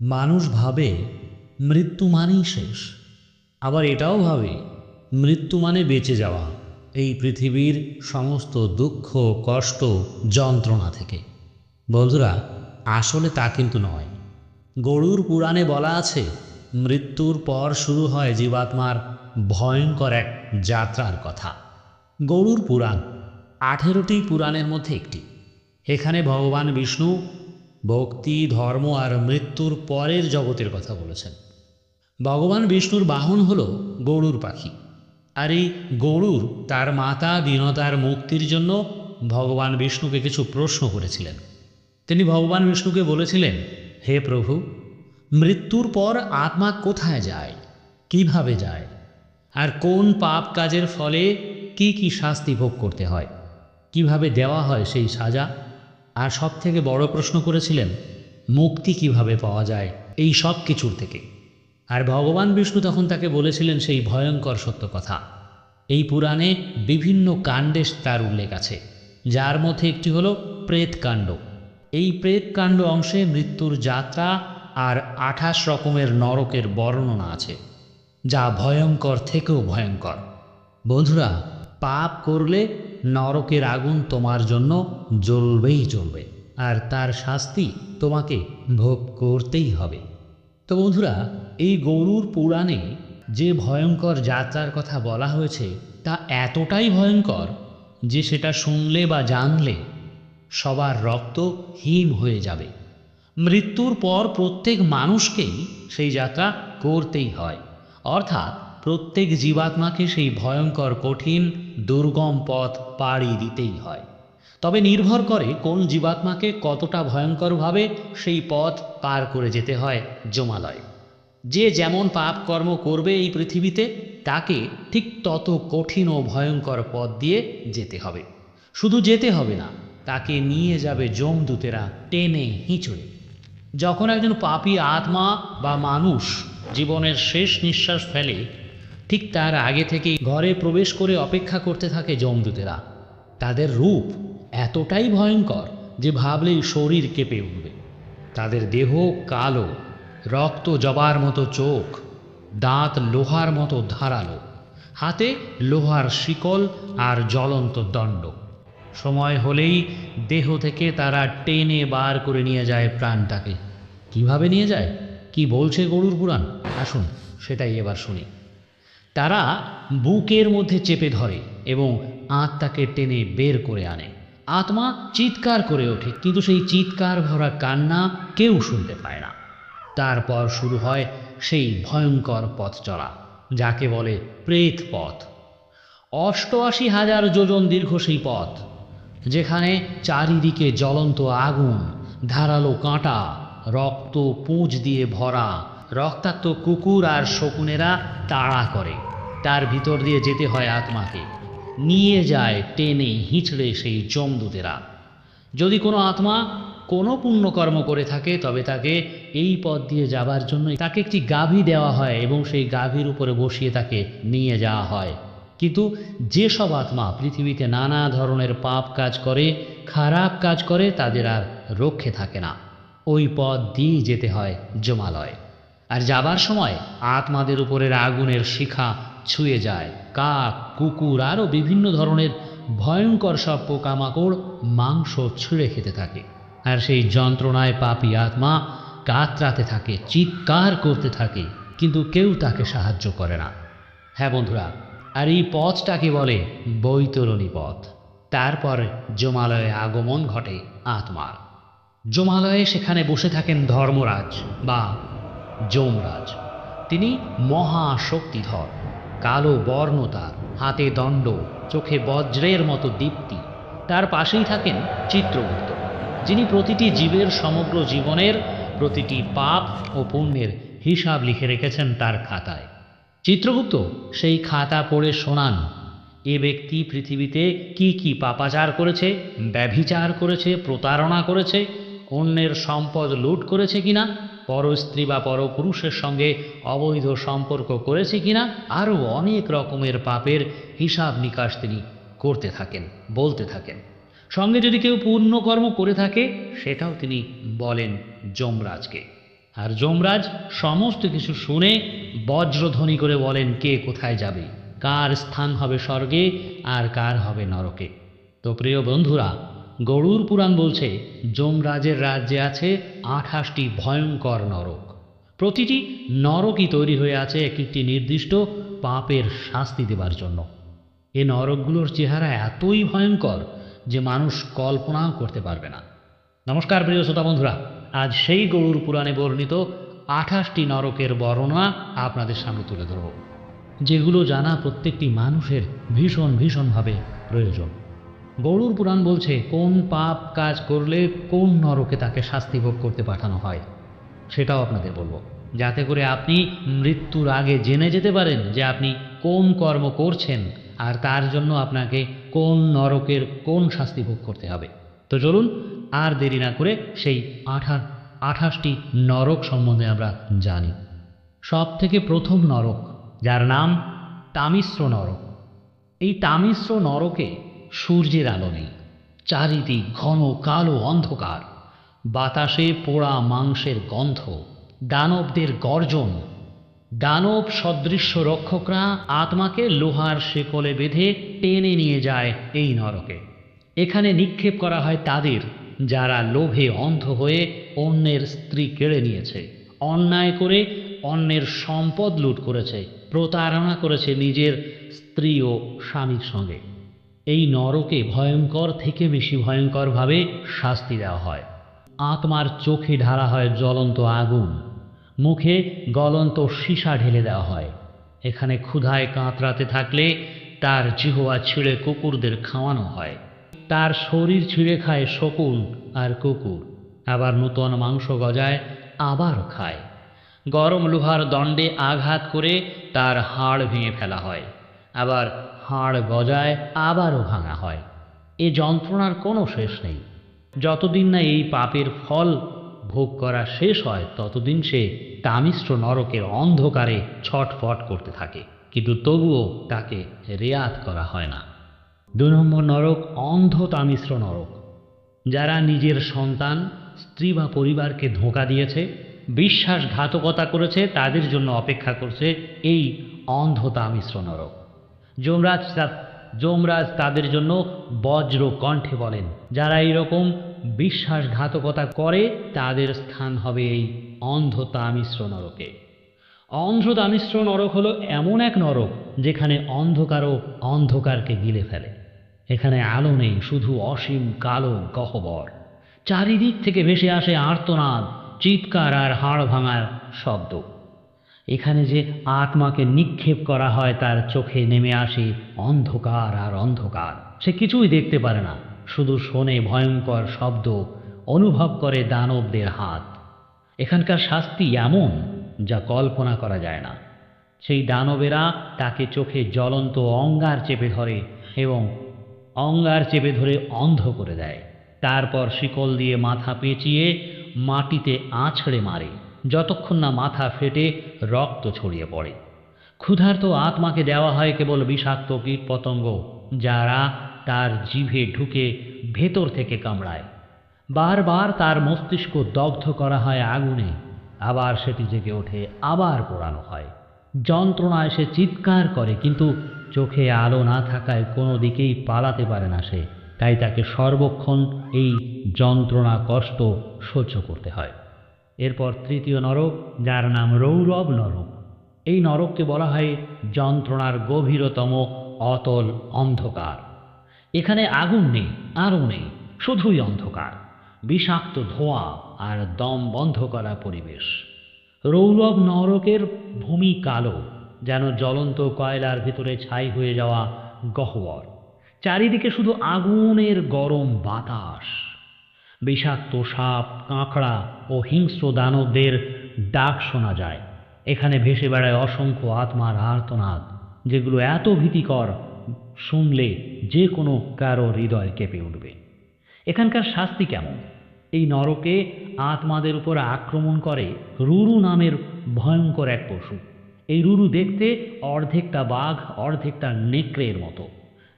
মানুষ ভাবে মৃত্যু মানেই শেষ। আবার এটাও ভাবে মৃত্যু মানে বেঁচে যাওয়া। এই পৃথিবীর সমস্ত দুঃখ, কষ্ট, যন্ত্রণা থেকে। বন্ধুরা, আসলে তা কিন্তু নয়। গরুর পুরাণে বলা আছে, মৃত্যুর পর শুরু হয় জীবাত্মার ভয়ঙ্কর এক যাত্রার কথা। গরুর পুরাণ, আঠেরোটি পুরাণের মধ্যে একটি। এখানে ভগবান বিষ্ণু ভক্তি, ধর্ম আর মৃত্যুর পরের জগতের কথা বলেছেন। ভগবান বিষ্ণুর বাহন হল গরুর পাখি। আর এই গরুর তার মাতা বিনতার মুক্তির জন্য ভগবান বিষ্ণুকে কিছু প্রশ্ন করেছিলেন। তিনি ভগবান বিষ্ণুকে বলেছিলেন, হে প্রভু, মৃত্যুর পর আত্মা কোথায় যায়? কীভাবে যায়? আর কোন পাপ কাজের ফলে কি কি শাস্তি ভোগ করতে হয়? কীভাবে দেওয়া হয় সেই সাজা? আর সব থেকে বড় প্রশ্ন করেছিলেন, মুক্তি কীভাবে পাওয়া যায় এই সব কিছুর থেকে? আর ভগবান বিষ্ণু তখন তাকে বলেছিলেন সেই ভয়ঙ্কর সত্য কথা। এই পুরাণে বিভিন্ন কাণ্ডে তার উল্লেখ আছে, যার মধ্যে একটি হলো প্রেতকাণ্ড এই প্রেতকাণ্ড অংশে মৃত্যুর যাত্রা আর আঠাশ রকমের নরকের বর্ণনা আছে, যা ভয়ঙ্কর থেকেও ভয়ঙ্কর। বন্ধুরা, পাপ করলে নরকের আগুন তোমার জন্য জ্বলবেই জ্বলবে, আর তার শাস্তি তোমাকে ভোগ করতেই হবে। তো বন্ধুরা, এই গরুর পুরাণে যে ভয়ঙ্কর যাত্রার কথা বলা হয়েছে, তা এতটাই ভয়ঙ্কর যে সেটা শুনলে বা জানলে সবার রক্ত হিম হয়ে যাবে। মৃত্যুর পর প্রত্যেক মানুষকেই সেই যাত্রা করতেই হয়। অর্থাৎ প্রত্যেক জীবাত্মাকে সেই ভয়ঙ্কর, কঠিন, দুর্গম পথ পাড়ি দিতেই হয়। তবে নির্ভর করে কোন জীবাত্মাকে কতটা ভয়ঙ্করভাবে সেই পথ পার করে যেতে হয় জমালয়। যে যেমন পাপ কর্ম করবে এই পৃথিবীতে, তাকে ঠিক তত কঠিন ও ভয়ঙ্কর পথ দিয়ে যেতে হবে। শুধু যেতে হবে না, তাকে নিয়ে যাবে জমদূতেরা টেনে হিঁচড়ে। যখন একজন পাপী আত্মা বা মানুষ জীবনের শেষ নিঃশ্বাস ফেলে ঠিক তার আগে থেকেই ঘরে প্রবেশ করে অপেক্ষা করতে থাকে যমদূতেরা। তাদের রূপ এতটাই ভয়ঙ্কর যে ভাবলেই শরীর কেঁপে উঠবে। তাদের দেহ কালো, রক্ত জবার মতো চোখ, দাঁত লোহার মতো ধারালো, হাতে লোহার শিকল আর জ্বলন্ত দণ্ড। সময় হলেই দেহ থেকে তারা টেনে বার করে নিয়ে যায় প্রাণটাকে। কীভাবে নিয়ে যায়? কি বলছে গরুর পুরাণ? আসুন, সেটাই এবার শুনি। তারা বুকের মধ্যে চেপে ধরে এবং আত্মাকে টেনে বের করে আনে। আত্মা চিৎকার করে ওঠে, কিন্তু সেই চিৎকার ভরা কান্না কেউ শুনতে পায় না। তারপর শুরু হয় সেই ভয়ঙ্কর পথ চলা, যাকে বলে প্রেত পথ। অষ্টআশি হাজার যোজন দীর্ঘ সেই পথ, যেখানে চারিদিকে জ্বলন্ত আগুন, ধারালো কাঁটা, রক্ত পুঁজ দিয়ে ভরা, রক্তাক্ত কুকুর আর শকুনেরা তাড়া করে। তার ভিতর দিয়ে যেতে হয় আত্মাকে। নিয়ে যায় টেনে হিঁচড়ে সেই জমদূতেরা যদি কোনো আত্মা কোনো পুণ্যকর্ম করে থাকে, তবে তাকে এই পথ দিয়ে যাবার জন্য তাকে একটি গাভী দেওয়া হয় এবং সেই গাভীর উপরে বসিয়ে তাকে নিয়ে যাওয়া হয়। কিন্তু যেসব আত্মা পৃথিবীতে নানা ধরনের পাপ কাজ করে, খারাপ কাজ করে, তাদের আর রক্ষে থাকে না। ওই পথ দিয়েই যেতে হয় জমালয়। আর যাবার সময় আত্মাদের উপরের আগুনের শিখা ছুঁয়ে যায়। কাক, কুকুর আরও বিভিন্ন ধরনের ভয়ঙ্কর সব পোকামাকড় মাংস ছুঁড়ে খেতে থাকে। আর সেই যন্ত্রণায় পাপী আত্মা কাতরাতে থাকে, চিৎকার করতে থাকে, কিন্তু কেউ তাকে সাহায্য করে না। হ্যাঁ বন্ধুরা, আর এই পথটাকে বলে বৈতরণী পথ। তারপর জমালয়ে আগমন ঘটে আত্মার। জমালয়ে সেখানে বসে থাকেন ধর্মরাজ বা যমরাজ। তিনি মহাশক্তিধর। কালো বর্ণ তার হাতে দণ্ড, চোখে বজ্রের মতো দীপ্তি। তার পাশেই থাকেন চিত্রগুপ্ত, যিনি প্রতিটি জীবের সমগ্র জীবনের, প্রতিটি পাপ ও পুণ্যের হিসাব লিখে রেখেছেন তার খাতায়। চিত্রগুপ্ত সেই খাতা পড়ে শোনান, এ ব্যক্তি পৃথিবীতে কি কি পাপাচার করেছে, ব্যভিচার করেছে, প্রতারণা করেছে, অন্যের সম্পদ লুট করেছে কিনা পরস্ত্রী বা পরপুরুষের সঙ্গে অবৈধ সম্পর্ক করেছে কিনা, আরও অনেক রকমের পাপের হিসাব নিকাশ তিনি করতে থাকেন, বলতে থাকেন। সঙ্গে যদি কেউ পুণ্যকর্ম করে থাকে, সেটাও তিনি বলেন যমরাজকে। আর যমরাজ সমস্ত কিছু শুনে বজ্রধ্বনি করে বলেন, কে কোথায় যাবে? কার স্থান হবে স্বর্গে আর কার হবে নরকে? তো প্রিয় বন্ধুরা গরুর পুরাণ বলছে, যমরাজের রাজ্যে আছে আঠাশটি ভয়ঙ্কর নরক। প্রতিটি নরকই তৈরি হয়ে আছে এক একটি নির্দিষ্ট পাপের শাস্তি দেবার জন্য। এ নরকগুলোর চেহারা এতই ভয়ঙ্কর যে মানুষ কল্পনাও করতে পারবে না। নমস্কার প্রিয় শ্রোতা বন্ধুরা, আজ সেই গরুর পুরাণে বর্ণিত আঠাশটি নরকের বর্ণনা আপনাদের সামনে তুলে ধরব, যেগুলো জানা প্রত্যেকটি মানুষের ভীষণ ভীষণভাবে প্রয়োজন। গরুর পুরাণ বলছে, কোন পাপ কাজ করলে কোন নরকে তাকে শাস্তি ভোগ করতে পাঠানো হয়? সেটাও আপনাদের বলব। যাতে করে আপনি মৃত্যুর আগে জেনে যেতে পারেন যে আপনি কোন কর্ম করছেন আর তার জন্য আপনাকে কোন নরকের কোন শাস্তি ভোগ করতে হবে। তো চলুন, আর দেরি না করে সেই আঠা, আঠাশটি নরক সম্বন্ধে আমরা জানি। সব থেকে প্রথম নরক, যার নাম তামিশ্র নরক। এই তামিশ্র নরকে সূর্যের আলো নেই। চারিদিক ঘন কালো অন্ধকার। বাতাসে পোড়া মাংসের গন্ধ, দানবদের গর্জন। দানব সদৃশ্য রক্ষকরা আত্মাকে লোহার শেকলে বেঁধে টেনে নিয়ে যায় এই নরকে। এখানে নিক্ষেপ করা হয় তাদের, যারা লোভে অন্ধ হয়ে অন্যের স্ত্রী কেড়ে নিয়েছে। অন্যায় করে অন্যের সম্পদ লুট করেছে, প্রতারণা করেছে নিজের স্ত্রী ও স্বামীর সঙ্গে। এই নরকে ভয়ঙ্কর থেকে বেশি ভয়ঙ্করভাবে শাস্তি দেওয়া হয়। আত্মার চোখে ঢালা হয় জ্বলন্ত আগুন। মুখে গলন্ত সীসা ঢেলে দেওয়া হয়। এখানে ক্ষুধায় কাঁতরাতে থাকলে তার জিহ্বা ছিঁড়ে কুকুরদের খাওয়ানো হয়। তার শরীর ছিঁড়ে খায় শকুন আর কুকুর। আবার নূতন মাংস গজায় আবার খায়। গরম লোহার দণ্ডে আঘাত করে তার হাড় ভেঙে ফেলা হয়। আবার হাড় গজায় আবারও ভাঙা হয়। এ যন্ত্রণার কোনো শেষ নেই। যতদিন না এই পাপের ফল ভোগ করা শেষ হয়, ততদিন সে তামিশ্র নরকের অন্ধকারে ছটফট করতে থাকে। কিন্তু তবুও তাকে রেয়াত করা হয় না। দু নম্বর নরক অন্ধ তামিশ্র নরক। যারা নিজের সন্তান, স্ত্রী বা পরিবারকে ধোঁকা দিয়েছে, বিশ্বাসঘাতকতা করেছে, তাদের জন্য অপেক্ষা করছে এই অন্ধ তামিশ্র নরক। যমরাজ যমরাজ তাদের জন্য বজ্র কণ্ঠে বলেন, যারা এইরকম বিশ্বাসঘাতকতা করে, তাদের স্থান হবে এই অন্ধ তামিশ্র নরকে। অন্ধ তামিশ্র নরক হলো এমন এক নরক, যেখানে অন্ধকারও অন্ধকারকে গিলে ফেলে। এখানে আলো নেই, শুধু অসীম কালো গহ্বর। চারিদিক থেকে ভেসে আসে আর্তনাদ, চিৎকার আর হাড় ভাঙার শব্দ। এখানে যে আত্মাকে নিক্ষেপ করা হয় তার চোখে নেমে আসে অন্ধকার আর অন্ধকার। সে কিছুই দেখতে পারে না, শুধু শোনে ভয়ঙ্কর শব্দ, অনুভব করে দানবদের হাত। এখানকার শাস্তি এমন যা কল্পনা করা যায় না। সেই দানবেরা তাকে চোখে জ্বলন্ত অঙ্গার চেপে ধরে এবং অঙ্গার চেপে ধরে অন্ধ করে দেয়। তারপর শিকল দিয়ে মাথা পেঁচিয়ে মাটিতে আছড়ে মারে। যতক্ষণ না মাথা ফেটে রক্ত ছড়িয়ে পড়ে। ক্ষুধার্ত আত্মাকে দেওয়া হয় কেবল বিষাক্ত কীট পতঙ্গ যারা তার জিভে ঢুকে ভেতর থেকে কামড়ায়। বারবার তার মস্তিষ্ক দগ্ধ করা হয় আগুনে, আবার সেটি জেগে ওঠে, আবার পোড়ানো হয়। যন্ত্রণায় সে চিৎকার করে, কিন্তু চোখে আলো না থাকায় কোনো দিকেই পালাতে পারে না সে। তাই তাকে সর্বক্ষণ এই যন্ত্রণা কষ্ট সহ্য করতে হয়। এরপর তৃতীয় নরক, যার নাম রৌরব নরক। এই নরককে বলা হয় যন্ত্রণার গভীরতম অতল অন্ধকার। এখানে আগুন নেই আরও নেই, শুধুই অন্ধকার, বিষাক্ত ধোঁয়া আর দম বন্ধ করা পরিবেশ। রৌরব নরকের ভূমি কালো, যেন জ্বলন্ত কয়লার ভিতরে ছাই হয়ে যাওয়া গহ্বর। চারিদিকে শুধু আগুনের গরম বাতাস। বিষাক্ত সাপ, কাঁকড়া ও হিংস্র দানবদের ডাক শোনা যায়। এখানে ভেসে বেড়ায় অসংখ্য আত্মার আর্তনাদ, যেগুলো এত ভীতিকর, শুনলে যে কোনো কারও হৃদয় কেঁপে উঠবে। এখানকার শাস্তি কেমন? এই নরকে আত্মাদের উপর আক্রমণ করে রুরু নামের ভয়ঙ্কর এক পশু। এই রুরু দেখতে অর্ধেকটা বাঘ, অর্ধেকটা নেকড়ের মতো।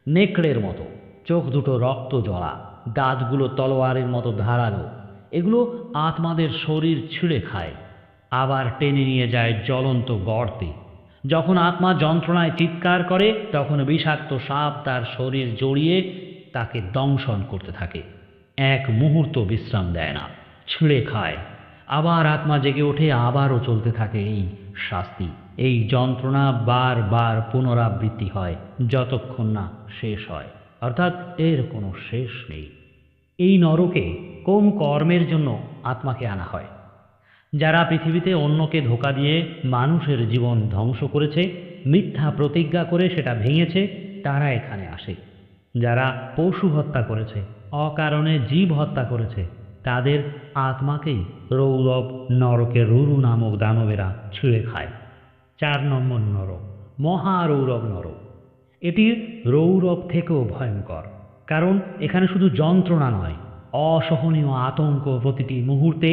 নেকড়ের মতো, চোখ দুটো রক্ত জলা দাঁতগুলো তলোয়ারের মতো ধারালো। এগুলো আত্মাদের শরীর ছিঁড়ে খায়। আবার টেনে নিয়ে যায় জ্বলন্ত গর্তে। যখন আত্মা যন্ত্রণায় চিৎকার করে, তখন বিষাক্ত সাপ তার শরীর জড়িয়ে তাকে দংশন করতে থাকে। এক মুহূর্ত বিশ্রাম দেয় না, ছিঁড়ে খায়। আবার আত্মা জেগে ওঠে, আবারও চলতে থাকে এই শাস্তি। এই যন্ত্রণা বারবার পুনরাবৃত্তি হয়, যতক্ষণ না শেষ হয়। অর্থাৎ এর কোনো শেষ নেই। এই নরকে কোন কর্মের জন্য আত্মাকে আনা হয়? যারা পৃথিবীতে অন্যকে ধোকা দিয়ে মানুষের জীবন ধ্বংস করেছে, মিথ্যা প্রতিজ্ঞা করে সেটা ভেঙেছে, তারা এখানে আসে। যারা পশু হত্যা করেছে, অকারণে জীব হত্যা করেছে, তাদের আত্মাকেই রৌরব নরকে রুরু নামক দানবেরা ছিঁড়ে খায়। চার নম্বর নরক মহারৌরব নরক। এটি রৌরব থেকেও ভয়ঙ্কর, কারণ এখানে শুধু যন্ত্রণা নয়, অসহনীয় আতঙ্ক প্রতিটি মুহূর্তে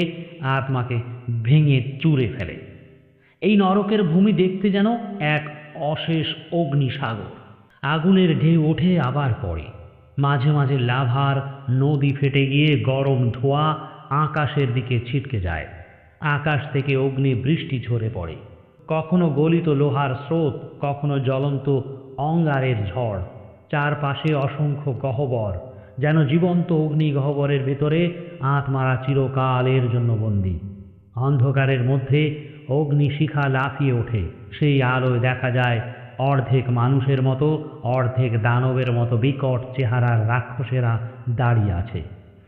আত্মাকে ভেঙে চুরে ফেলে। এই নরকের ভূমি দেখতে যেন এক অশেষ অগ্নিসাগর। আগুনের ঢেউ ওঠে আবার পড়ে। মাঝে মাঝে লাভার নদী ফেটে গিয়ে গরম ধোঁয়া আকাশের দিকে ছিটকে যায়। আকাশ থেকে অগ্নি বৃষ্টি ঝরে পড়ে। কখনো গলিত লোহার স্রোত, কখনো জ্বলন্ত অঙ্গারের ঝড়, চারপাশে অসংখ্য গহ্বর, যেন জীবন্ত অগ্নি গহ্বরের ভেতরে আত্মারা চিরকালের জন্য বন্দী। অন্ধকারের মধ্যে অগ্নিশিখা লাফিয়ে ওঠে, সেই আলোয় দেখা যায় অর্ধেক মানুষের মতো, অর্ধেক দানবের মতো বিকট চেহারার রাক্ষসেরা দাঁড়িয়ে আছে।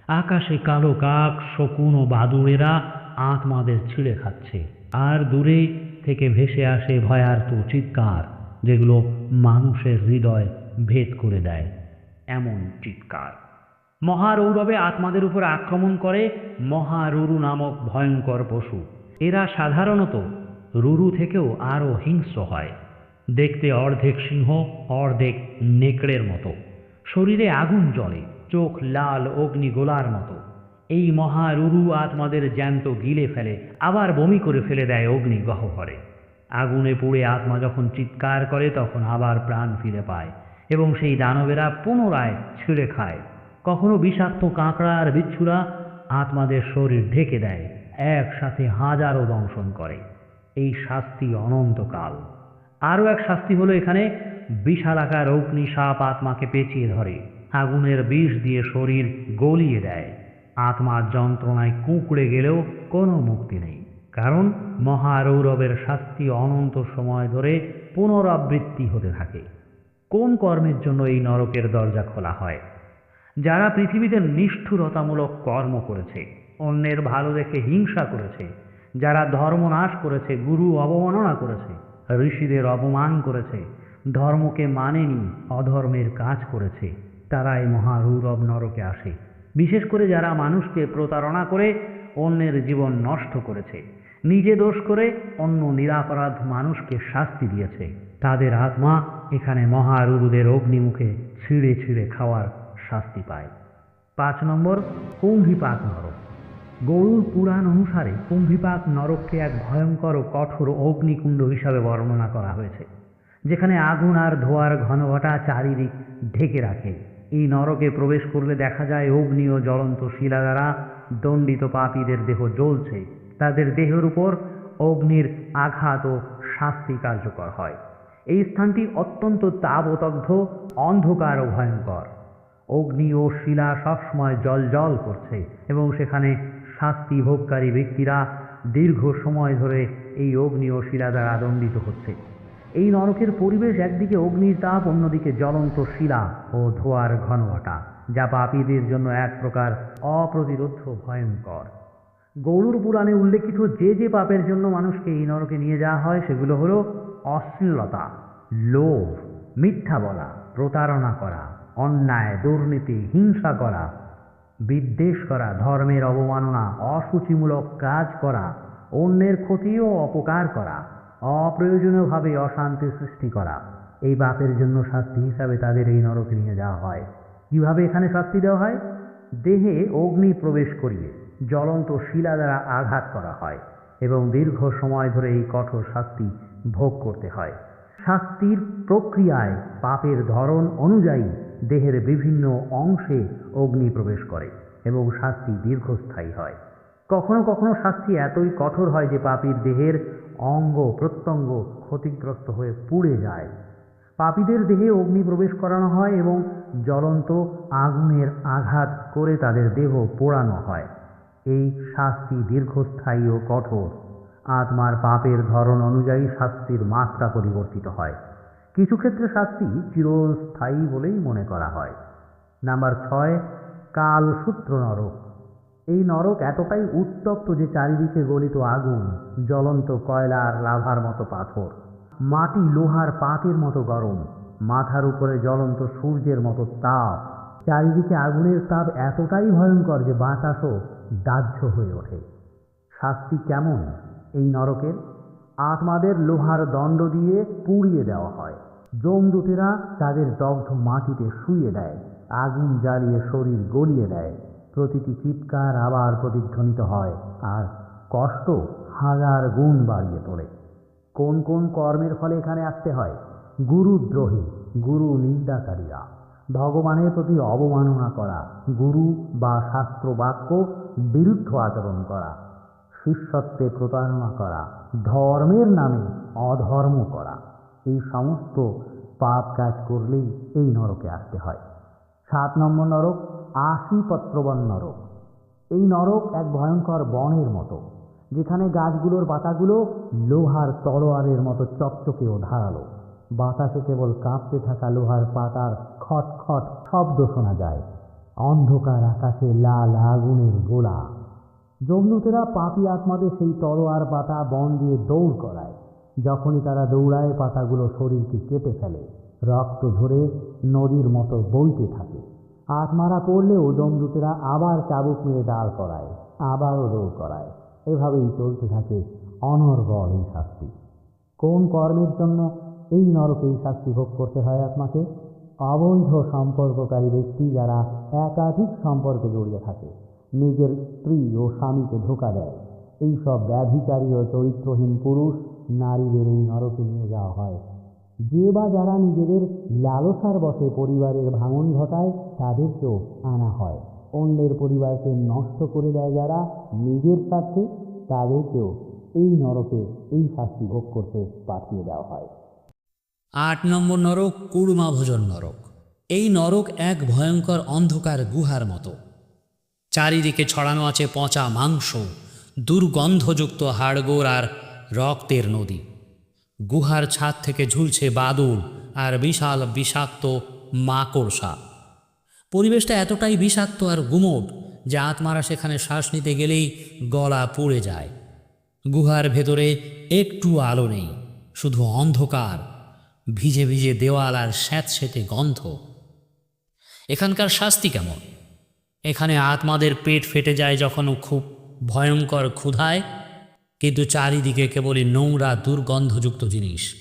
আকাশে কালো কাক, শকুন ও বাদুড়েরা আত্মাদের ছিঁড়ে খাচ্ছে। আর দূরে থেকে ভেসে আসে ভয়ার্ত চিৎকার। যেগুলো মানুষের হৃদয় ভেদ করে দেয়। এমন চিৎকার। মহারৌরবে আত্মাদের উপর আক্রমণ করে মহারুরু নামক ভয়ঙ্কর পশু। এরা সাধারণত রুরু থেকেও আরও হিংস্র হয়। দেখতে অর্ধেক সিংহ, অর্ধেক নেকড়ের মতো। শরীরে আগুন জ্বলে, চোখ লাল অগ্নিগোলার মতো। এই মহারুরু আত্মাদের জ্যান্ত গিলে ফেলে, আবার বমি করে ফেলে দেয় অগ্নি গহ্বরে আগুনে পুড়ে আত্মা যখন চিৎকার করে, তখন আবার প্রাণ ফিরে পায় এবং সেই দানবেরা পুনরায় ছিঁড়ে খায়। কখনো বিষাক্ত কাঁকড়া আর বিচ্ছুরা আত্মাদের শরীর ঢেকে দেয়, একসাথে হাজারো দংশন করে। এই শাস্তি অনন্তকাল। আরও এক শাস্তি হলো এখানে, বিশালাকার অগ্নি সাপ আত্মাকে পেঁচিয়ে ধরে, আগুনের বিষ দিয়ে শরীর গলিয়ে দেয়। আত্মার যন্ত্রণায় কুঁকড়ে গেলেও কোনো মুক্তি নেই। কারণ মহারৌরবের শাস্তি অনন্ত সময় ধরে পুনরাবৃত্তি হতে থাকে। কোন কর্মের জন্য এই নরকের দরজা খোলা হয়? যারা পৃথিবীতে নিষ্ঠুরতামূলক কর্ম করেছে, অন্যের ভালো দেখে হিংসা করেছে, যারা ধর্মনাশ করেছে, গুরু অবমাননা করেছে, ঋষিদের অপমান করেছে, ধর্মকে মানেনি, অধর্মের কাজ করেছে, তারা এই মহারৌরব নরকে আসে। বিশেষ করে যারা মানুষকে প্রতারণা করে, অন্যের জীবন নষ্ট করেছে। নিজে দোষ করে অন্য নিরাপরাধ মানুষকে শাস্তি দিয়েছে। তাদের আত্মা এখানে মহারুরুদের অগ্নিমুখে ছিঁড়ে ছিঁড়ে খাওয়ার শাস্তি পায়। পাঁচ নম্বর, কুম্ভিপাক নরক। গরুর পুরাণ অনুসারে কুম্ভিপাক নরককে এক ভয়ঙ্কর ও কঠোর অগ্নিকুণ্ড হিসাবে বর্ণনা করা হয়েছে, যেখানে আগুন আর ধোয়ার ঘনঘটা চারিদিক ঢেকে রাখে। এই নরকে প্রবেশ করলে দেখা যায় অগ্নি ও জ্বলন্ত শিলা দ্বারা দণ্ডিত পাপীদের দেহ জ্বলছে। তাদের দেহের উপর অগ্নির আঘাত ও শাস্তি কার্যকর হয়। এই স্থানটি অত্যন্ত তাবদগ্ধ অন্ধকার ও ভয়ঙ্কর। অগ্নি ও শিলা সবসময় জল জল করছে এবং সেখানে শাস্তি ভোগকারী ব্যক্তিরা দীর্ঘ সময় ধরে এই অগ্নি ও শিলা দ্বারা দণ্ডিত হচ্ছে। এই নরকের পরিবেশ একদিকে অগ্নির তাপ, অন্যদিকে জ্বলন্ত শিলা ও ধোয়ার ঘনঘটা, যা পাপীদের জন্য এক প্রকার অপ্রতিরোধ্য ভয়ঙ্কর। গৌড়ুর পুরাণে উল্লেখিত যে যে পাপের জন্য মানুষকে এই নরকে নিয়ে যাওয়া হয়, সেগুলো হলো অশ্লীলতা, লোভ, মিথ্যা বলা, প্রতারণা করা, অন্যায়, দুর্নীতি, হিংসা করা, বিদ্বেষ করা, ধর্মের অবমাননা, অসুচিমূলক কাজ করা, অন্যের ক্ষতি ও অপকার করা, অপ্রয়োজনীয়ভাবে অশান্তি সৃষ্টি করা, এই পাপের জন্য শাস্তি হিসাবে তাদের এই নরকে নিয়ে যাওয়া হয়। কীভাবে এখানে শাস্তি দেওয়া হয়? দেহে অগ্নি প্রবেশ করিয়ে জ্বলন্ত শিলা দ্বারা আঘাত করা হয় এবং দীর্ঘ সময় ধরে এই কঠোর শাস্তি ভোগ করতে হয়। শাস্তির প্রক্রিয়ায় পাপের ধরন অনুযায়ী দেহের বিভিন্ন অংশে অগ্নি প্রবেশ করে এবং শাস্তি দীর্ঘস্থায়ী হয়। কখনো কখনো শাস্তি এতই কঠোর হয় যে পাপীর দেহের অঙ্গ প্রত্যঙ্গ ক্ষতিগ্রস্ত হয়ে পুড়ে যায়। পাপীদের দেহে অগ্নি প্রবেশ করানো হয় এবং জ্বলন্ত আগুনের আঘাত করে তাদের দেহ পোড়ানো হয়। এই শাস্তি দীর্ঘস্থায়ী ও কঠোর। আত্মার পাপের ধরন অনুযায়ী শাস্তির মাত্রা পরিবর্তিত হয়। কিছু ক্ষেত্রে শাস্তি চিরস্থায়ী বলেই মনে করা হয়। নাম্বার ছয়, কালসূত্র নরক। এই নরক এতটাই উত্তপ্ত যে চারিদিকে গলিত আগুন, জ্বলন্ত কয়লা আর লাভার মতো পাথর। মাটি লোহার পাতের মতো গরম, মাথার উপরে জ্বলন্ত সূর্যের মতো তাপ। চারিদিকে আগুনের তাপ এতটাই ভয়ঙ্কর যে বাতাসও দাহ্য হয়ে ওঠে। শাস্তি কেমন এই নরকের? আত্মাদের লোহার দণ্ড দিয়ে পুড়িয়ে দেওয়া হয়। যমদূতেরা তাদের দগ্ধ মাটিতে শুয়ে দেয়, আগুন জ্বালিয়ে শরীর গলিয়ে দেয়। প্রতিটি চিৎকার আবার প্রতিধ্বনিত হয় আর কষ্ট হাজার গুণ বাড়িয়ে তোলে। কোন কোন কর্মের ফলে এখানে আসতে হয়? গুরুদ্রোহী গুরু নিন্দাকারীরা। ভগবানের প্রতি অবমাননা করা, গুরু বা শাস্ত্র বাক্য বিরুদ্ধ আচরণ করা, শিষ্যত্বে প্রতারণা করা, ধর্মের নামে অধর্ম করা, এই সমস্ত পাপ কাজ করলেই এই নরকে আসতে হয়। সাত নম্বর নরক আশি পত্রবন নরক। এই নরক এক ভয়ঙ্কর বনের মতো, যেখানে গাছগুলোর পাতাগুলো লোহার তলোয়ারের মতো চকচকে ও ধারালো। বাতাসে কেবল কাঁপতে থাকা লোহার পাতার খট খট শব্দ শোনা যায়। অন্ধকার আকাশে লাল আগুনের গোলা। যমদূতেরা পাপি আত্মাদের সেই তলোয়ার পাতা বন দিয়ে দৌড় করায়। যখনই তারা দৌড়ায়, পাতাগুলো শরীরকে কেটে ফেলে। রক্ত ঝরে নদীর মতো বইতে থাকে। আত্মারা পড়লেও যমদূতেরা আবার চাবুক মেরে দাঁড় করায়, আবারও দৌড় করায়। এভাবেই চলতে থাকে অনর্গল এই শাস্তি। কোন কর্মের জন্য এই নরকে এই শাস্তি ভোগ করতে হয় আত্মাকে? অবৈধ সম্পর্ককারী ব্যক্তি যারা একাধিক সম্পর্কে জড়িয়ে থাকে, নিজের স্ত্রী ও স্বামীকে ধোকা দেয়। এইসব ব্যভিচারী ও চরিত্রহীন পুরুষ নারীদের এই নরকে নিয়ে যাওয়া হয়। যে বা যারা নিজেদের লালসার বসে পরিবারের ভাঙন ঘটায়, তাদেরকেও আনা হয়। অন্যের পরিবারকে নষ্ট করে দেয় যারা নিজের স্বার্থে, তাদেরকেও এই নরকে এই শাস্তি ভোগ করতে পাঠিয়ে দেওয়া হয়। আট নম্বর নরক কুড়মা ভোজন নরক। এই নরক এক ভয়ঙ্কর অন্ধকার গুহার মতো। চারিদিকে ছড়ানো আছে পচা মাংস, দুর্গন্ধযুক্ত হাড়গোড় আর রক্তের নদী। গুহার ছাদ থেকে ঝুলছে বাদুল আর বিশাল বিষাক্ত মাকড়সা। পরিবেশটা এতটাই বিষাক্ত আর গুমোট যে আত্মারা সেখানে শ্বাস নিতে গেলেই গলা পুড়ে যায়। গুহার ভেতরে একটু আলো নেই, শুধু অন্ধকার। ভিজে ভিজে দেওয়াল আর স্যাঁতস্যাঁতে গন্ধ। এখানকার শাস্তি কেমন? এখানে আত্মাদের পেট ফেটে যায় যখন খুব ভয়ঙ্কর ক্ষুধায়, কিন্তু চারিদিকে কেবলই নোংরা, দুর্গন্ধযুক্ত জিনিস।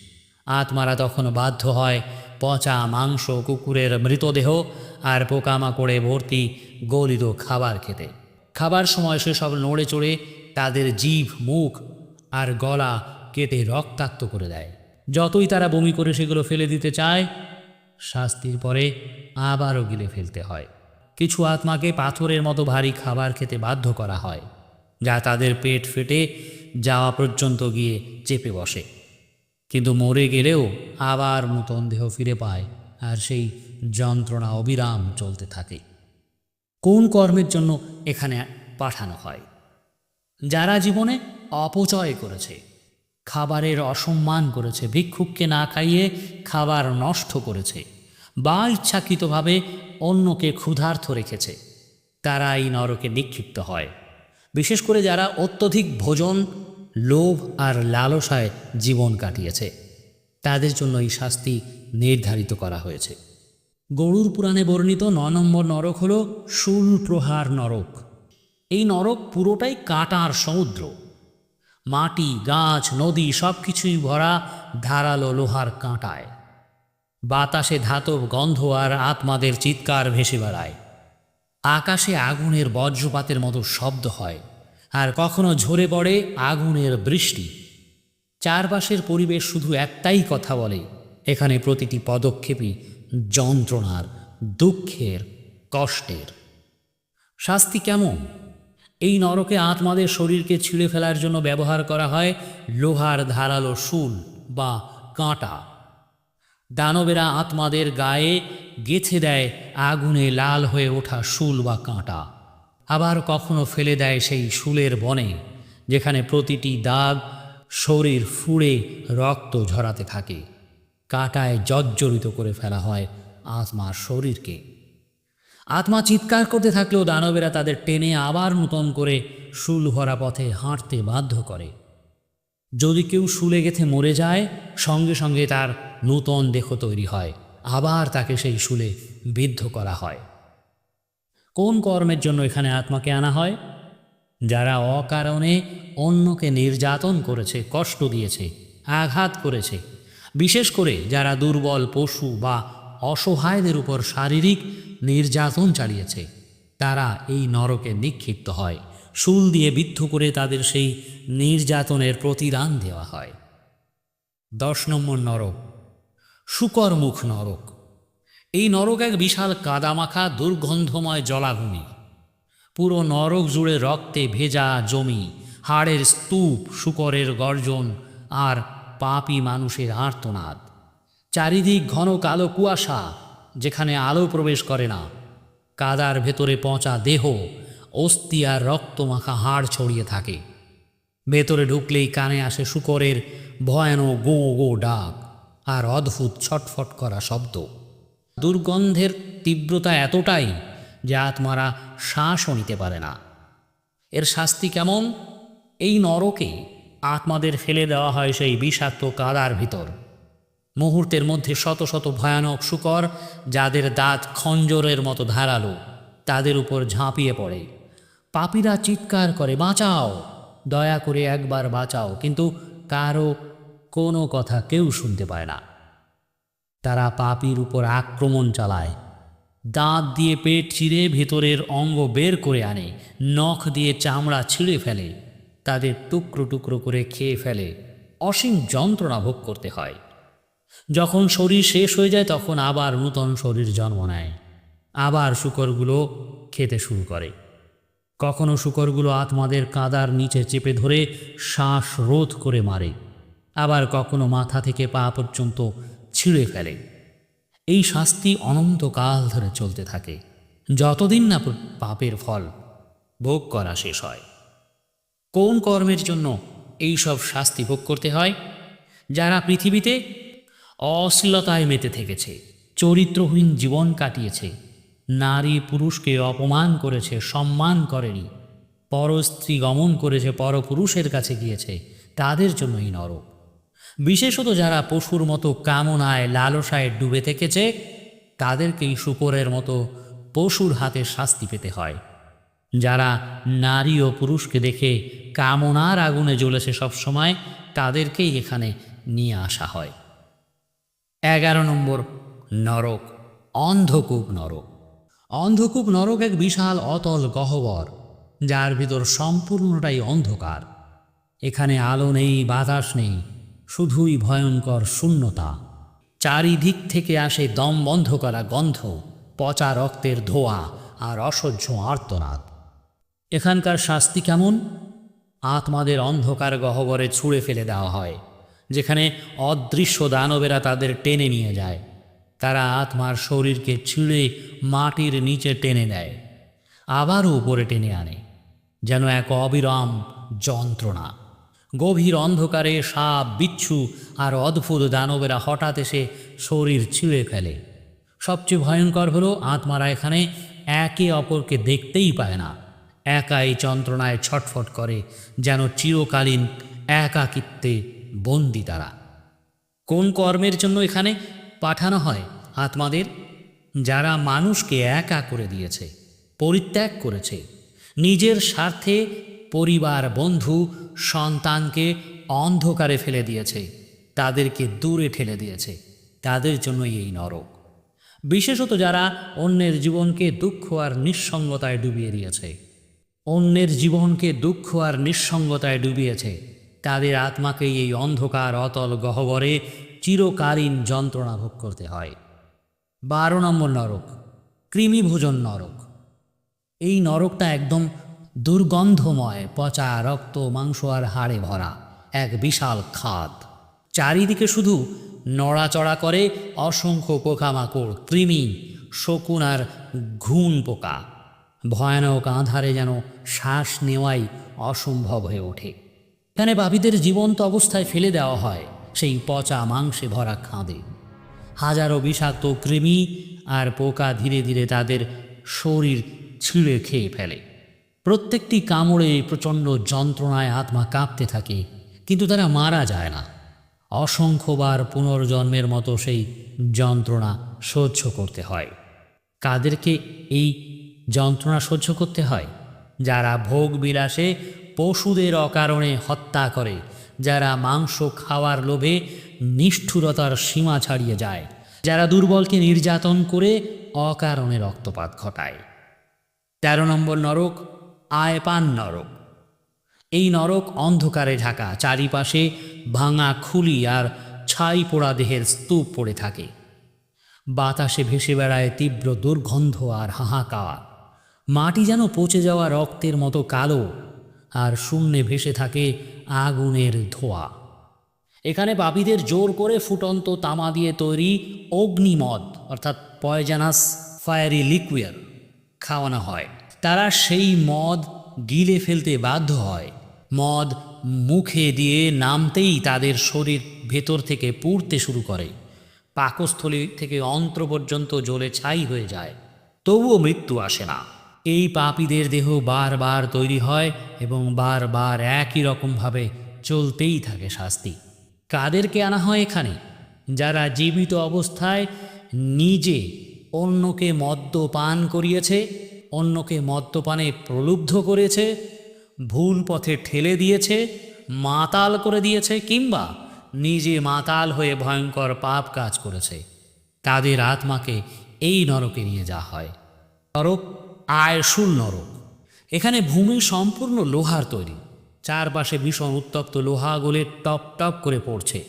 আত্মারা তখন বাধ্য হয় পচা মাংস, কুকুরের মৃতদেহ আর পোকামাকড়ে ভর্তি গলিত খাবার খেতে। খাবার সময় সেসব নড়ে চড়ে তাদের জিভ মুখ আর গলা কেটে রক্তাক্ত করে দেয়। যতই তারা বমি করে সেগুলো ফেলে দিতে চায়, শাস্তির পরে আবারও গিলে ফেলতে হয়। কিছু আত্মাকে পাথরের মতো ভারী খাবার খেতে বাধ্য করা হয়, যা তাদের পেট ফেটে যাওয়া পর্যন্ত গিয়ে চেপে বসে। কিন্তু মরে গেলেও আবার নূতন দেহ ফিরে পায় আর সেই যন্ত্রণা অবিরাম চলতে থাকে। কোন কর্মের জন্য এখানে পাঠানো হয়? যারা জীবনে অপচয় করেছে খাবারের অসম্মান করেছে, ভিক্ষুককে না খাইয়ে খাবার নষ্ট করেছে, বা ইচ্ছাকৃতভাবে অন্যকে ক্ষুধার্থ রেখেছে তারা এই নরকে নিক্ষিপ্ত হয়। বিশেষ করে যারা অত্যধিক ভোজন, লোভ আর লালসায় জীবন কাটিয়েছে, তাদের জন্য এই শাস্তি নির্ধারিত করা হয়েছে। গরুর পুরাণে বর্ণিত ন নম্বর নরক হল শুল প্রহার নরক। এই নরক পুরোটাই কাঁটার সমুদ্র। মাটি, গাছ, নদী সব কিছুই ভরা ধারালো লোহার কাঁটায়। বাতাসে ধাতব গন্ধ আর আত্মাদের চিৎকার ভেসে বেড়ায়। আকাশে আগুনের বজ্রপাতের মতো শব্দ হয় আর কখনো ঝরে পড়ে আগুনের বৃষ্টি। চারপাশের পরিবেশ শুধু একটাই কথা বলে, এখানে প্রতিটি পদক্ষেপই যন্ত্রণার, দুঃখের, কষ্টের। শাস্তি কেমন? এই নরকে আত্মাদের শরীরকে ছিঁড়ে ফেলার জন্য ব্যবহার করা হয় লোহার ধারালো শুল বা কাঁটা। দানবেরা আত্মাদের গায়ে গেঁথে দেয় আগুনে লাল হয়ে ওঠা শুল বা কাঁটা। আবার কখনো ফেলে দেয় সেই শুলের বনে, যেখানে প্রতিটি দাগ শরীর ফুঁড়ে রক্ত ঝরাতে থাকে। কাঁটায় জর্জরিত করে ফেলা হয় আত্মার শরীরকে। আত্মা চিৎকার করতে থাকলেও দানবেরা তাদের টেনে আবার নূতন করে শুল ভরা পথে হাঁটতে বাধ্য করে। যদি কেউ শুলে গেথে মরে যায়, সঙ্গে সঙ্গে তার নূতন দেহ তৈরি হয়, আবার তাকে সেই শুলে বিদ্ধ করা হয়। কোন কর্মের জন্য এখানে আত্মাকে আনা হয়? যারা অকারণে অন্যকে নির্যাতন করেছে, কষ্ট দিয়েছে, আঘাত করেছে, বিশেষ করে যারা দুর্বল পশু বা অসহায়দের উপর শারীরিক নির্যাতন চালিয়েছে। তারা এই নরকে নিক্ষিপ্ত হয়। শুল দিয়ে বিদ্ধ করে তাদের সেই নির্যাতনের প্রতিদান দেওয়া হয়। দশ নম্বর নরক, শুকরমুখ নরক। এই নরক এক বিশাল কাদামাখা, দুর্গন্ধময় জলাভূমি। পুরো নরক জুড়ে রক্তে ভেজা জমি, হাড়ের স্তূপ, শুকরের গর্জন আর পাপি মানুষের আর্তনাদ। চারিদিক ঘন কালো কুয়াশা, যেখানে আলো প্রবেশ করে না। কাদার ভেতরে পচা দেহ, অস্থি আর রক্তমাখা হাড় ছড়িয়ে থাকে। ভেতরে ঢুকলেই কানে আসে শুকরের ভয়ানক গো গো ডাক আর অদ্ভুত ছটফট করা শব্দ। দুর্গন্ধের তীব্রতা এতটাই যে আত্মারা শ্বাসও নিতে পারে না। এর শাস্তি কেমন? এই নরকে আত্মাদের ফেলে দেওয়া হয় সেই বিষাক্ত কাদার ভিতর। মুহূর্তের মধ্যে শত শত ভয়ানক শুকর, যাদের দাঁত খঞ্জরের মতো ধারালো, তাদের উপর ঝাঁপিয়ে পড়ে। পাপীরা চিৎকার করে, বাঁচাও! দয়া করে একবার বাঁচাও। কিন্তু কারও কোনো কথা কেউ শুনতে পায় না। তারা পাপির উপর আক্রমণ চালায়। দাঁত দিয়ে পেট চিরে ভেতরের অঙ্গ বের করে আনে, নখ দিয়ে চামড়া ছিঁড়ে ফেলে, তাদের টুকরো টুকরো করে খেয়ে ফেলে। অসীম যন্ত্রণা ভোগ করতে হয়। যখন শরীর শেষ হয়ে যায়, তখন আবার নূতন শরীর জন্ম নেয়। আবার শুকরগুলো খেতে শুরু করে। কখনো শুকরগুলো আত্মাদের কাদার নিচে চেপে ধরে শ্বাস রোধ করে মারে। আবার কখনো মাথা থেকে পা পর্যন্ত ছিঁড়ে ফেলে। এই শাস্তি অনন্তকাল ধরে চলতে থাকে। যতদিন না পাপের ফল ভোগ করা শেষ হয়। কোন কর্মের জন্য এই সব শাস্তি ভোগ করতে হয়? যারা পৃথিবীতে অশ্লীলতায় মেতে থেকেছে, চরিত্রহীন জীবন কাটিয়েছে, নারী পুরুষকে অপমান করেছে, সম্মান করেনি, পরস্ত্রী গমন করেছে, পরপুরুষের কাছে গিয়েছে, তাদের জন্যই নরক। বিশেষত যারা পশুর মতো কামনায়, লালসায় ডুবে থেকেছে, তাদেরকেই শুকরের মতো পশুর হাতে শাস্তি পেতে হয়। যারা নারী ও পুরুষকে দেখে কামনার আগুনে জ্বলেছে সবসময়, তাদেরকেই এখানে নিয়ে আসা হয়। এগারো নম্বর নরক, অন্ধকূপ নরক। অন্ধকূপ নরক এক বিশাল অতল গহ্বর, যার ভিতর সম্পূর্ণটাই অন্ধকার। এখানে আলো নেই, বাতাস নেই, শুধুই ভয়ঙ্কর শূন্যতা। চারিদিক থেকে আসে দম বন্ধ করা গন্ধ, পচা রক্তের ধোয়া আর অসহ্য আর্তনাদ। এখানকার শাস্তি কেমন? আত্মাদের অন্ধকার গহ্বরে ছুঁড়ে ফেলে দেওয়া হয়। যেখানে অদৃশ্য দানবেরা তাদের টেনে নিয়ে যায়। তারা আত্মার শরীরকে ছিঁড়ে মাটির নিচে টেনে দেয় আবারও উপরে টেনে আনে। যেন এক অবিরাম যন্ত্রণা। গভীর অন্ধকারে সাপ, বিচ্ছু আর অদ্ভুত দানবেরা হঠাৎ এসে শরীর ছিঁড়ে ফেলে। সবচেয়ে ভয়ঙ্কর হলো আত্মারা এখানে একে অপরকে দেখতেই পায় না। একাই যন্ত্রণায় ছটফট করে, যেন চিরকালীন একাকিত্বে বন্দি তারা। কোন কর্মের জন্য এখানে পাঠানো হয়? আত্মাদের, যারা মানুষকে একা করে দিয়েছে, পরিত্যাগ করেছে, নিজের স্বার্থে পরিবার, বন্ধু, সন্তানকে অন্ধকারে ফেলে দিয়েছে, তাদেরকে দূরে ঠেলে দিয়েছে, তাদের জন্যই এই নরক। বিশেষত যারা অন্যের জীবনকে দুঃখ আর নিঃসঙ্গতায় ডুবিয়ে দিয়েছে, অন্যের জীবনকে দুঃখ আর নিঃসঙ্গতায় ডুবিয়েছে তাদের আত্মাকে এই অন্ধকার, অতল গহ্বরে চিরকালীন যন্ত্রণা ভোগ করতে হয়। বারো নম্বর নরক, কৃমিভোজন নরক। এই নরকটা একদম দুর্গন্ধময়, পচা রক্ত, মাংস আর হাড়ে ভরা, এক বিশাল খাদ। চারিদিকে শুধু নড়াচড়া করে অসংখ্য পোকামাকড়, কৃমি, শকুন আর ঘুণ পোকা। ভয়ানক আধারে যেন শ্বাস নেওয়াই অসম্ভব হয়ে ওঠে। এখানে বাবিদের জীবন্ত অবস্থায় ফেলে দেওয়া হয়। সেই পচা মাংসে ভরা খাঁদে। হাজারো বিষাক্ত কৃমি আর পোকা ধীরে ধীরে তাদের শরীর ছিঁড়ে খেয়ে ফেলে। প্রত্যেকটি কামড়ে প্রচণ্ড যন্ত্রণায় আত্মা কাঁপতে থাকে, কিন্তু তারা মারা যায় না। অসংখ্যবার পুনর্জন্মের মতো সেই যন্ত্রণা সহ্য করতে হয়। কাদেরকে এই যন্ত্রণা সহ্য করতে হয়? যারা ভোগ বিলাসে পশুদের অকারণে হত্যা করে, যারা মাংস খাওয়ার লোভে নিষ্ঠুরতার সীমা ছাড়িয়ে যায়, যারা দুর্বলকে নির্যাতন করে অকারণে রক্তপাত ঘটায়। তেরো নম্বর নরক, আয়পান নরক। এই নরক অন্ধকারে ঢাকা, চারিপাশে ভাঙা খুলি আর ছাই পোড়া দেহের স্তূপ পড়ে থাকে। বাতাসে ভেসে বেড়ায় তীব্র দুর্গন্ধ আর হাহাকার। মাটি যেন পচে যাওয়া রক্তের মতো কালো আর শূন্যে ভেসে থাকে আগুনের ধোয়া। এখানে পাপীদের জোর করে ফুটন্ত তামা দিয়ে তৈরি অগ্নিমদ, অর্থাৎ পয়জানাস ফায়ারি লিকুইয়ার খাওয়ানো হয়। তারা সেই মদ গিলে ফেলতে বাধ্য হয়। মদ মুখে দিয়ে নামতেই তাদের শরীর ভেতর থেকে পুড়তে শুরু করে। পাকস্থলী থেকে অন্ত্র পর্যন্ত জ্বলে ছাই হয়ে যায়। তবুও মৃত্যু আসে না। এই পাপীদের দেহ বারবার তৈরি হয় এবং বারবার একই রকমভাবে চলতেই থাকে শাস্তি। কাদেরকে আনা হয় এখানে? যারা জীবিত অবস্থায় নিজে অন্যকে মদ্যপান করিয়েছে, অন্যকে মদ্যপানে প্রলুব্ধ করেছে, ভুল পথে ঠেলে দিয়েছে, মাতাল করে দিয়েছে কিংবা নিজে মাতাল হয়ে ভয়ঙ্কর পাপ কাজ করেছে, তাদের আত্মাকে এই নরকে নিয়ে যাওয়া হয়। নরক আয়সুল নরক। এখানে ভূমি সম্পূর্ণ লোহার তৈরি। চারপাশে ভীষণ উত্তপ্ত লোহা লোহাগুলো টপ টপ করে পড়ছে।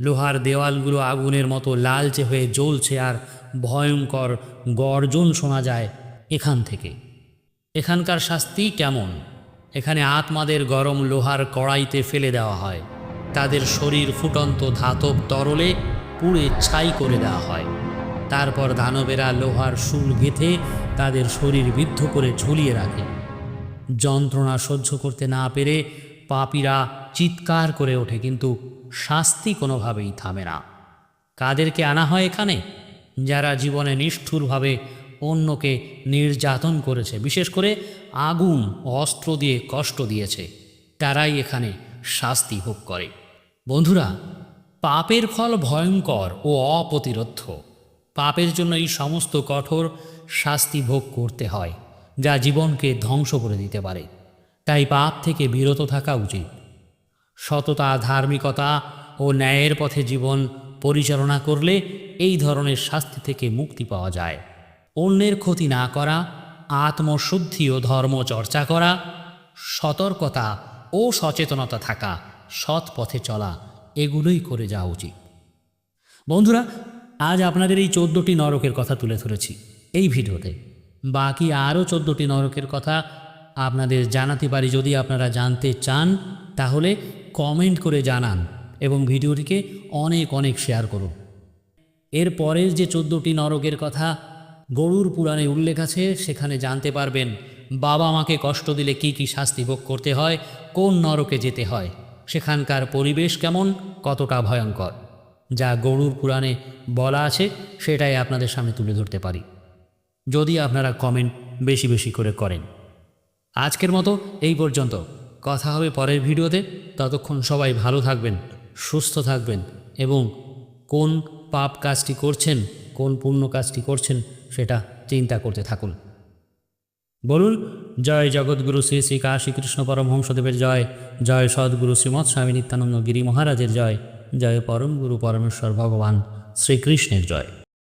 লোহার দেওয়ালগুলো আগুনের মতো লালচে হয়ে জ্বলছে আর ভয়ঙ্কর গর্জন শোনা যায় এখান থেকে। এখানকার শাস্তি কেমন? এখানে আত্মাদের গরম লোহার কড়াইতে ফেলে দেওয়া হয়। তাদের শরীর ফুটন্ত ধাতব তরলে পুড়ে ছাই করে দেওয়া হয়। তারপর দানবেরা লোহার শুল গেঁথে তাদের শরীর বিদ্ধ করে ঝুলিয়ে রাখে। যন্ত্রণা সহ্য করতে না পেরে পাপীরা চিৎকার করে ওঠে, কিন্তু শাস্তি কোনোভাবেই থামে না। কাদেরকে আনা হয় এখানে? যারা জীবনে নিষ্ঠুরভাবে অন্যকে নির্যাতন করেছে, বিশেষ করে আগুন, অস্ত্র দিয়ে কষ্ট দিয়েছে, তারাই এখানে শাস্তি ভোগ করে। বন্ধুরা, পাপের ফল ভয়ঙ্কর ও অপ্রতিরোধ্য। পাপের জন্য এই সমস্ত কঠোর শাস্তি ভোগ করতে হয়, যা জীবনকে ধ্বংস করে দিতে পারে। তাই পাপ থেকে বিরত থাকা উচিত। সততা, ধার্মিকতা ও ন্যায়ের পথে জীবন পরিচালনা করলে এই ধরনের শাস্তি থেকে মুক্তি পাওয়া যায়। অন্যের ক্ষতি না করা, আত্মশুদ্ধি ও ধর্ম চর্চা করা, সতর্কতা ও সচেতনতা থাকা সৎ পথে চলা, এগুলোই করে যাওয়া উচিত। বন্ধুরা আজ আপনাদের এই চোদ্দোটি নরকের কথা তুলে ধরেছি এই ভিডিওতে। বাকি আরও চোদ্দোটি নরকের কথা আপনাদের জানাতে পারি যদি আপনারা জানতে চান, তাহলে কমেন্ট করে জানান এবং ভিডিওটিকে অনেক অনেক শেয়ার করুন। এর পরের যে চোদ্দোটি নরকের কথা গরুর পুরাণে উল্লেখ আছে, সেখানে জানতে পারবেন বাবা মাকে কষ্ট দিলে কি কি শাস্তি ভোগ করতে হয়, কোন নরকে যেতে হয়, সেখানকার পরিবেশ কেমন, কতটা ভয়ঙ্কর। যা গরুর পুরাণে বলা আছে, সেটাই আপনাদের সামনে তুলে ধরতে পারি। যদি আপনারা কমেন্ট বেশি বেশি করে করেন। আজকের মতো এই পর্যন্ত। কথা হবে পরের ভিডিওতে। ততক্ষণ সবাই ভালো থাকবেন, সুস্থ থাকবেন এবং কোন পাপ কাজটি করছেন, কোন পুণ্য কাজটি করছেন, সেটা চিন্তা করতে থাকুন। বলুন, জয় জগৎগুরু শ্রী শ্রী কাশী কৃষ্ণ পরমহংসদেবের জয় জয় সদ্গুরু শ্রীমৎ স্বামী নিত্যানন্দ গিরি মহারাজের জয়। জয় পরম গুরু পরমেশ্বর ভগবান শ্রীকৃষ্ণের জয়।